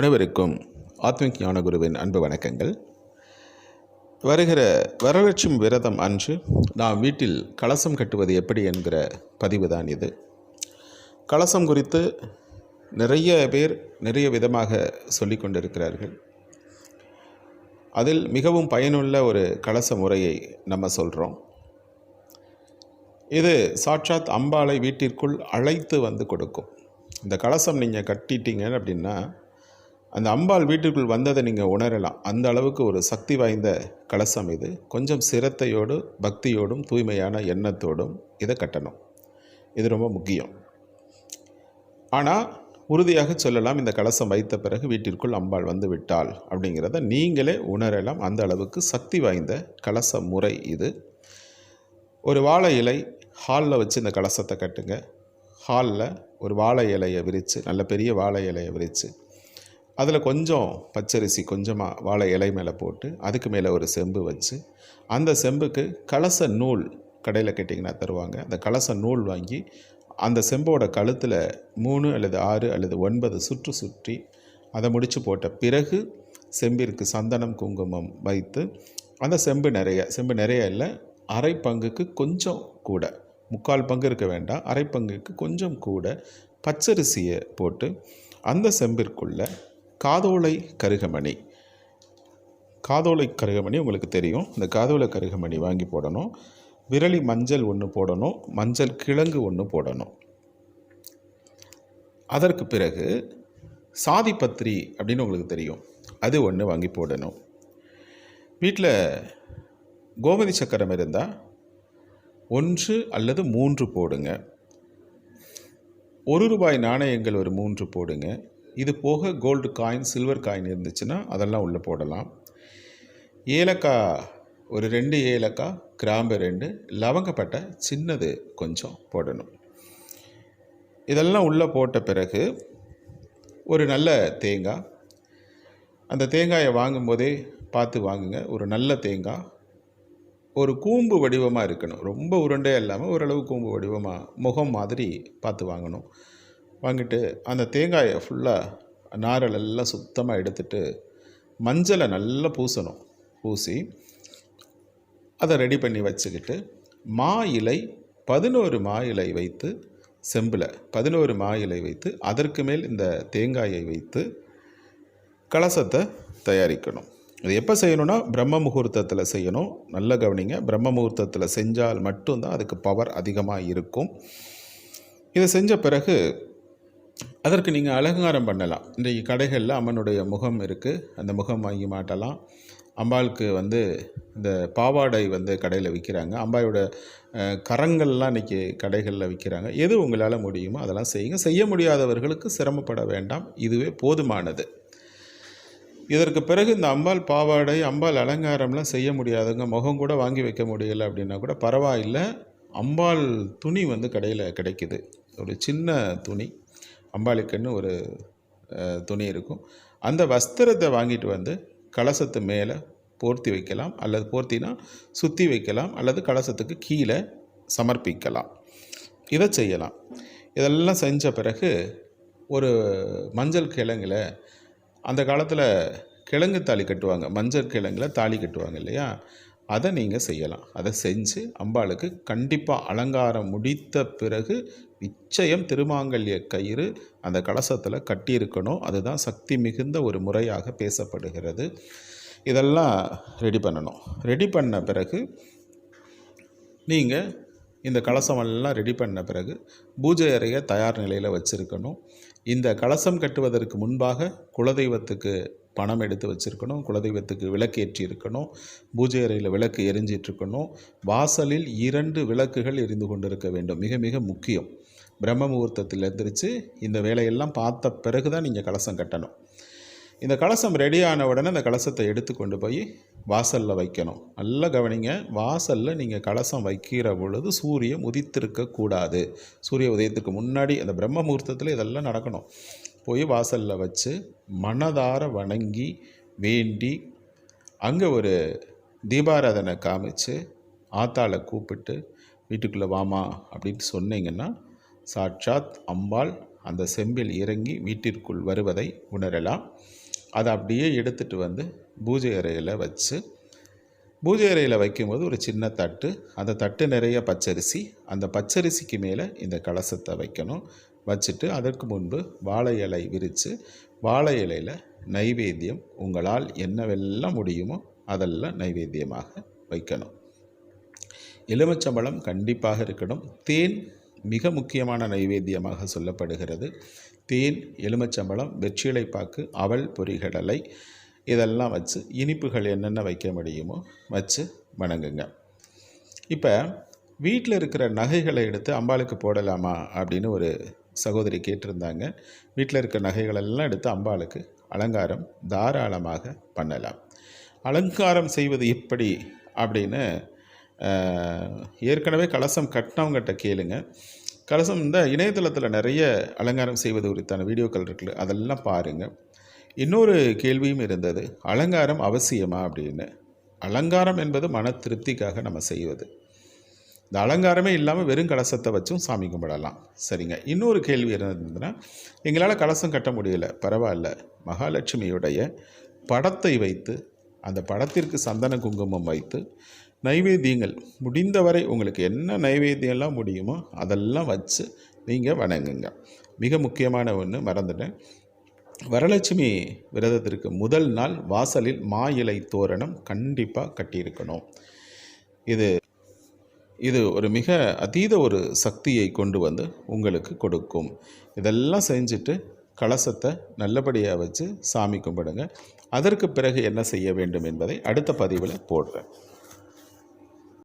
அனைவருக்கும் ஆத்மிக் ஞானகுருவின் அன்பு வணக்கங்கள். வருகிற வரலட்சுமி விரதம் அன்று நாம் வீட்டில் கலசம் கட்டுவது எப்படி என்கிற பதிவு தான் இது. கலசம் குறித்து நிறைய பேர் நிறைய விதமாக சொல்லிக் கொண்டிருக்கிறார்கள். அதில் மிகவும் பயனுள்ள ஒரு கலச முறையை நம்ம சொல்கிறோம் இது சாட்சாத் அம்பாளை வீட்டிற்குள் அழைத்து வந்து கொடுக்கும். இந்த கலசம் நீங்கள் கட்டிட்டீங்க அப்படின்னா அந்த அம்பாள் வீட்டுக்குள் வந்ததை நீங்கள் உணரலாம். அந்த அளவுக்கு ஒரு சக்தி வாய்ந்த கலசம் இது. கொஞ்சம் சிரத்தையோடு பக்தியோடும் தூய்மையான எண்ணத்தோடும் இதை கட்டணும். இது ரொம்ப முக்கியம். ஆனால் உறுதியாக சொல்லலாம் இந்த கலசம் வைத்த பிறகு வீட்டிற்குள் அம்பாள் வந்து விட்டாள் அப்படிங்கிறத நீங்களே உணரலாம். அந்த அளவுக்கு சக்தி வாய்ந்த கலச முறை இது. ஒரு வாழை இலை ஹாலில் வச்சு இந்த கலசத்தை கட்டுங்க. ஹாலில் ஒரு வாழை இலையை விரித்து நல்ல பெரிய வாழை இலையை விரித்து அதில் கொஞ்சம் பச்சரிசி கொஞ்சமாக வாழை இலை மேலே போட்டு அதுக்கு மேலே ஒரு செம்பு வச்சு அந்த செம்புக்கு கலச நூல் கடையில் கேட்டிங்கன்னா தருவாங்க. அந்த கலச நூல் வாங்கி அந்த செம்போட கழுத்தில் மூணு அல்லது ஆறு அல்லது ஒன்பது சுற்று சுற்றி அதை முடித்து போட்ட பிறகு செம்பிற்கு சந்தனம் குங்குமம் வைத்து அந்த செம்பு நிறைய செம்பு நிறைய இல்லை அரை பங்குக்கு கொஞ்சம் கூட முக்கால் பங்கு இருக்க வேண்டாம் அரை பங்குக்கு கொஞ்சம் கூட பச்சரிசியை போட்டு அந்த செம்பிற்குள்ளே காதோலை கருகமணி. காதோலை கருகமணி உங்களுக்கு தெரியும். இந்த காதோலை கருகமணி வாங்கி போடணும். விரலி மஞ்சள் ஒன்று போடணும். மஞ்சள் கிழங்கு ஒன்று போடணும். அதற்கு பிறகு சாதிப்பத்திரி அப்படின்னு உங்களுக்கு தெரியும். அது ஒன்று வாங்கி போடணும். வீட்டில் கோமதி சக்கரம் இருந்தால் ஒன்று அல்லது மூன்று போடுங்க. ஒரு ரூபாய் நாணயங்கள் ஒரு மூன்று போடுங்க. இது போக கோல்டு காயின் சில்வர் காயின் இருந்துச்சுன்னா அதெல்லாம் உள்ளே போடலாம். ஏலக்காய் ஒரு ரெண்டு ஏலக்காய் கிராம்பு ரெண்டு லவங்கப்பட்டை சின்னது கொஞ்சம் போடணும். இதெல்லாம் உள்ளே போட்ட பிறகு ஒரு நல்ல தேங்காய். அந்த தேங்காயை வாங்கும்போதே பார்த்து வாங்குங்க. ஒரு நல்ல தேங்காய். ஒரு கூம்பு வடிவமாக இருக்கணும். ரொம்ப உருண்டையாக இல்லாமல் ஓரளவு கூம்பு வடிவமாக முகம் மாதிரி பார்த்து வாங்கணும். வாங்கிட்டு அந்த தேங்காயை ஃபுல்லாக நாரல் எல்லாம் சுத்தமாக எடுத்துட்டு மஞ்சளை நல்லா பூசணும். பூசி அதை ரெடி பண்ணி வச்சுக்கிட்டு மா இலை பதினோரு மா இலை வைத்து செம்பில் பதினோரு மா இலை வைத்து அதற்கு மேல் இந்த தேங்காயை வைத்து கலசத்தை தயாரிக்கணும். இது எப்போ செய்யணும்னா பிரம்ம முகூர்த்தத்தில் செய்யணும். நல்ல கவனிங்க பிரம்ம முகூர்த்தத்தில் செஞ்சால் மட்டும்தான் அதுக்கு பவர் அதிகமாக இருக்கும். இதை செஞ்ச பிறகு அதற்கு நீங்கள் அலங்காரம் பண்ணலாம். இன்றைக்கு கடைகளில் அம்மனுடைய முகம் இருக்குது அந்த முகம் வாங்கி மாட்டலாம். அம்பாளுக்கு வந்து இந்த பாவாடை வந்து கடையில் விற்கிறாங்க அம்பாயோட கரங்கள்லாம் இன்றைக்கி கடைகளில் விற்கிறாங்க எது உங்களால் முடியுமோ அதெல்லாம் செய்யுங்க. செய்ய முடியாதவர்களுக்கு சிரமப்பட வேண்டாம். இதுவே போதுமானது. இதற்கு பிறகு இந்த அம்பாள் பாவாடை அம்பாள் அலங்காரம்லாம் செய்ய முடியாதுங்க முகம் கூட வாங்கி வைக்க முடியலை அப்படின்னா கூட பரவாயில்லை. அம்பாள் துணி வந்து கடையில் கிடைக்குது. ஒரு சின்ன துணி. அம்பாளுக்குன்னு ஒரு துணி இருக்கும். அந்த வஸ்திரத்தை வாங்கிட்டு வந்து கலசத்து மேலே போர்த்தி வைக்கலாம் அல்லது போர்த்தினா சுற்றி வைக்கலாம் அல்லது கலசத்துக்கு கீழே சமர்ப்பிக்கலாம். இதை செய்யலாம். இதெல்லாம் செஞ்ச பிறகு ஒரு மஞ்சள் கிழங்குல அந்த காலத்தில் கிழங்கு தாலி கட்டுவாங்க. மஞ்சள் கிழங்குல தாலி கட்டுவாங்க இல்லையா? அதை நீங்கள் செய்யலாம். அதை செஞ்சு அம்பாளுக்கு கண்டிப்பாக அலங்காரம் முடித்த பிறகு நிச்சயம் திருமாங்கல்ய கயிறு அந்த கலசத்தில் கட்டியிருக்கணும். அதுதான் சக்தி மிகுந்த ஒரு முறையாக பேசப்படுகிறது. இதெல்லாம் ரெடி பண்ணணும். ரெடி பண்ண பிறகு நீங்கள் இந்த கலசமெல்லாம் ரெடி பண்ண பிறகு பூஜை அறையை தயார் நிலையில் வச்சுருக்கணும். இந்த கலசம் கட்டுவதற்கு முன்பாக குலதெய்வத்துக்கு பணம் எடுத்து வச்சுருக்கணும் குலதெய்வத்துக்கு விளக்கேற்றி இருக்கணும் பூஜை அறையில் விளக்கு எரிஞ்சிட்ருக்கணும். வாசலில் இரண்டு விளக்குகள் எரிந்து கொண்டிருக்க வேண்டும். மிக மிக முக்கியம். பிரம்ம முகூர்த்தத்தில் எந்திரிச்சு இந்த வேலையெல்லாம் பார்த்த பிறகு தான் நீங்கள் கலசம் கட்டணும். இந்த கலசம் ரெடி ஆன உடனே அந்த கலசத்தை எடுத்து கொண்டு போய் வாசலில் வைக்கணும். நல்லா கவனிங்க வாசலில் நீங்கள் கலசம் வைக்கிற பொழுது சூரியன் உதித்திருக்கக்கூடாது. சூரிய உதயத்துக்கு முன்னாடி அந்த பிரம்ம முகூர்த்தத்தில் இதெல்லாம் நடக்கணும். போய் வாசலில் வச்சு மனதார வணங்கி வேண்டி அங்கே ஒரு தீபாராதனை காமிச்சு ஆத்தாளை கூப்பிட்டு வீட்டுக்குள்ளே வாமா அப்படின்னு சொன்னீங்கன்னா சாட்சாத் அம்பாள் அந்த செம்பில் இறங்கி வீட்டிற்குள் வருவதை உணரலாம். அதை அப்படியே எடுத்துகிட்டு வந்து பூஜை அறையில் வச்சு பூஜை அறையில் வைக்கும்போது ஒரு சின்ன தட்டு அந்த தட்டு நிறைய பச்சரிசி அந்த பச்சரிசிக்கு மேலே இந்த கலசத்தை வைக்கணும். வச்சுட்டு அதற்கு முன்பு வாழை இலை விரித்து வாழை இலையில் நைவேத்தியம் உங்களால் என்னவெல்லாம் முடியுமோ அதெல்லாம் நைவேத்தியமாக வைக்கணும். எலுமிச்சம்பழம் கண்டிப்பாக இருக்கணும். தேன் மிக முக்கியமான நைவேத்தியமாக சொல்லப்படுகிறது. தேன் எலுமிச்சம்பழம் வெற்றிலைப்பாக்கு அவல் பொறிகடலை இதெல்லாம் வச்சு இனிப்புகள் என்னென்ன வைக்க முடியுமோ வச்சு வணங்குங்க. இப்போ வீட்டில் இருக்கிற நகைகளை எடுத்து அம்பாளுக்கு போடலாமா அப்படின்னு ஒரு சகோதரி கேட்டிருந்தாங்க. வீட்டில் இருக்கிற நகைகளெல்லாம் எடுத்து அம்பாளுக்கு அலங்காரம் தாராளமாக பண்ணலாம். அலங்காரம் செய்வது எப்படி அப்படின்னு ஏற்கனவே கலசம் கட்டினவங்ககிட்ட கேளுங்க. கலசம் இந்த இணையதளத்தில் நிறைய அலங்காரம் செய்வது குறித்தான வீடியோக்கள் இருக்குல்ல அதெல்லாம் பாருங்கள் இன்னொரு கேள்வியும் இருந்தது அலங்காரம் அவசியமா அப்படின்னு? அலங்காரம் என்பது மன திருப்திக்காக நம்ம செய்வது. இந்த அலங்காரமே இல்லாமல் வெறும் கலசத்தை வச்சும் சாமி கும்பிடலாம். சரிங்க. இன்னொரு கேள்வி இருந்ததுன்னா எங்களால் கலசம் கட்ட முடியல. பரவாயில்ல. மகாலட்சுமியுடைய படத்தை வைத்து அந்த படத்திற்கு சந்தன குங்குமம் வைத்து நைவேத்தியங்கள் முடிந்தவரை உங்களுக்கு என்ன நைவேத்தியம்லாம் முடியுமோ அதெல்லாம் வச்சு நீங்கள் வணங்குங்க. மிக முக்கியமான ஒன்று மறந்துட்டேன். வரலட்சுமி விரதத்திற்கு முதல் நாள் வாசலில் மா இலை தோரணம் கண்டிப்பாக கட்டியிருக்கணும். இது இது ஒரு மிக அதீத ஒரு சக்தியை கொண்டு வந்து உங்களுக்கு கொடுக்கும். இதெல்லாம் செஞ்சுட்டு கலசத்தை நல்லபடியாக வச்சு சாமி கும்பிடுங்க. அதற்கு பிறகு என்ன செய்ய வேண்டும் என்பதை அடுத்த பதிவில் போடுறேன்.